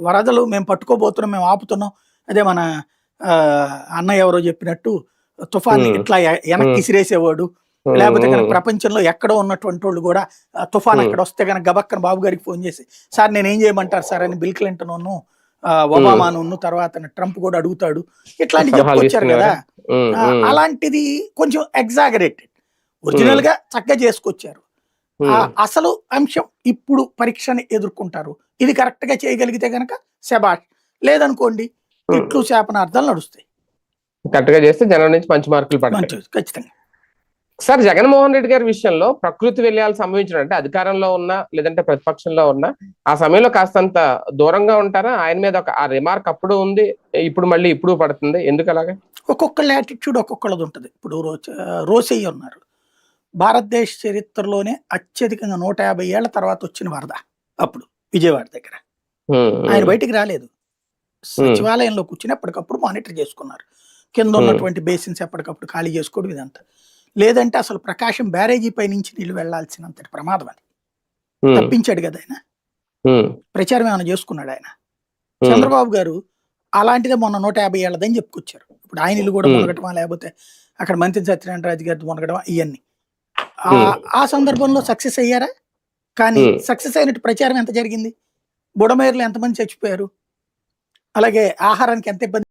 వరదలు మేము పట్టుకోబోతున్నాం మేము ఆపుతున్నాం. అదే మన అన్నయ్య ఎవరో చెప్పినట్టు తుఫాన్. ఇట్లా వెనక్కి ఉమ్, లేకపోతే కనుక ప్రపంచంలో ఎక్కడో ఉన్నటువంటి వాళ్ళు కూడా తుఫాన్. అక్కడ వస్తే కనుక గబక్కన బాబు గారికి ఫోన్ చేసి సార్ నేను ఏం చేయమంటారు సార్? అని బిల్ క్లింటన్ ఒబామాను తర్వాత ట్రంప్ కూడా అడుగుతాడు. ఇట్లాంటివి సలహాలు చెప్పుకొచ్చారు కదా. అలాంటిది కొంచెం ఎగ్జాగరేటెడ్ ఒరిజినల్గా చక్కగా చేసుకొచ్చారు. అసలు అంశం ఇప్పుడు పరీక్షని ఎదుర్కొంటారు. ఇది కరెక్ట్గా చేయగలిగితే గనక శబాష్ లేదనుకోండి. ఇట్లు శాపనార్థాలు నడుస్తాయి. కరెక్ట్గా చేస్తే జనం నుంచి మంచి మార్కులు పడతాయి. ఖచ్చితంగా. సార్ జగన్మోహన్ రెడ్డి గారి విషయంలో ప్రకృతి వెళ్ళాలి సంభవించడం అంటే అధికారంలో ఉన్నా లేదంటే ప్రతిపక్షంలో ఉన్నా ఆ సమయంలో కాస్తంత దూరంగా ఉంటారా? ఆయన మీద ఒక ఆ రిమార్క్ అప్పుడు ఉంది ఇప్పుడు మళ్ళీ ఇప్పుడు పడుతుంది. ఎందుకు అలాగా? ఒక్కొక్కళ్ళ యాటిట్యూడ్ ఒక్కొక్కళ్ళది ఉంటుంది. ఇప్పుడు రోసయ్య ఉన్నారు. భారతదేశ చరిత్రలోనే అత్యధికంగా నూట యాభై ఏళ్ళ తర్వాత వచ్చిన వరద. అప్పుడు విజయవాడ దగ్గర. ఆయన బయటికి రాలేదు. సచివాలయంలో కూర్చుని ఎప్పటికప్పుడు మానిటర్ చేసుకున్నారు. కింద ఉన్నటువంటి బేసిన్స్ ఎప్పటికప్పుడు ఖాళీ చేసుకోవడం ఇదంతా. లేదంటే అసలు ప్రకాశం బ్యారేజీ పై నుంచి నీళ్ళు వెళ్ళాల్సినంతటి ప్రమాదం అది. తప్పించాడు కదా ఆయన. ప్రచారం ఏమైనా చేసుకున్నాడు ఆయన? చంద్రబాబు గారు అలాంటిదే మొన్న నూట యాభై ఏళ్ళదని చెప్పుకొచ్చారు. ఇప్పుడు ఆయన ఇల్లు కూడా. మునగటమా లేకపోతే అక్కడ మంత్రి సత్యనారాయణ రాజు గారి మునగటమా? ఇవన్నీ. ఆ సందర్భంలో సక్సెస్ అయ్యారా? కానీ. సక్సెస్ అయినట్టు ప్రచారం ఎంత జరిగింది? బుడమేరులో ఎంతమంది చచ్చిపోయారు? అలాగే ఆహారానికి ఎంత ఇబ్బంది